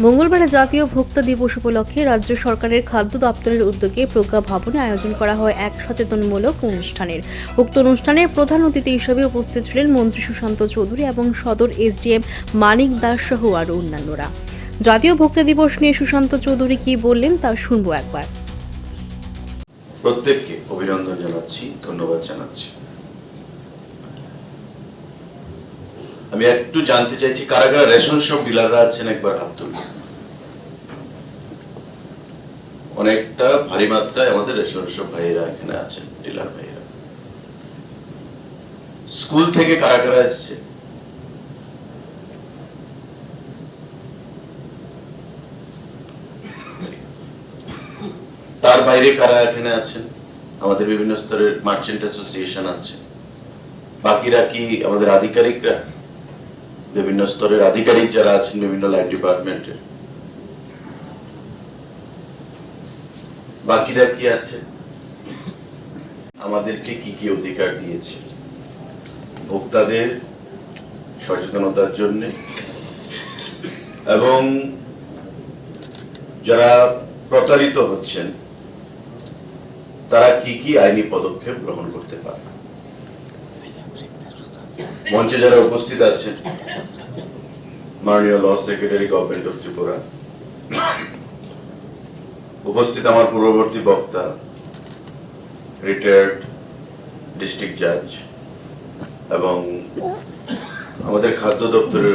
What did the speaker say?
মঙ্গলবার জাতীয় ভোক্তা দিবস উপলক্ষে রাজ্য সরকারের খাদ্য দপ্তরের উদ্যোগে প্রজ্ঞা ভবনে আয়োজন করা হয় এক সচেতনমূলক অনুষ্ঠানের। উক্ত অনুষ্ঠানের প্রধান অতিথি হিসেবে উপস্থিত ছিলেন মন্ত্রী সুশান্ত চৌধুরী এবং সদর এসডিএম মানিক দাস সহ আরও অন্যান্যরা। জাতীয় ভোক্তা দিবস নিয়ে সুশান্ত চৌধুরী কি বললেন তা শুনব একবার। প্রত্যেককে অভিনন্দন জানাচ্ছি, ধন্যবাদ জানাচ্ছি। আমি একটু জানতে চাইছি, কারা কারা রেশন শপ ডিলাররা আছেন একবার হাত তুলুন অনেকটা ভারী মাত্রায় আমাদের রেশন শপ ভাইয়েরা এখানে আছেন, ডিলার ভাইয়েরা। স্কুল থেকে কারা কারা এসছে? তার বাইরে কারা এখানে আছেন? আমাদের বিভিন্ন স্তরের মার্চেন্ট অ্যাসোসিয়েশন আছে। বাকিরা কি আমাদের আধিকারিকরা? বিভিন্ন স্তরের আধিকারিক যারা আছেন বিভিন্ন লাইন ডিপার্টমেন্টের বাকিরা কি আছে? আমাদেরকে কি কি অধিকার দিয়েছে? ভোক্তাদের সচেতনতার জন্য এবং যারা প্রতারিত হচ্ছেন, তারা কি কি আইনি পদক্ষেপ গ্রহণ করতে পারে? মঞ্চে যারা উপস্থিত আছেন মাননীয় law secretary government of Tripura উপস্থিত আমার পূর্ববর্তী বক্তা রিটায়ার্ড ডিস্ট্রিক্ট জাজ এবং আমাদের খাদ্য দপ্তরের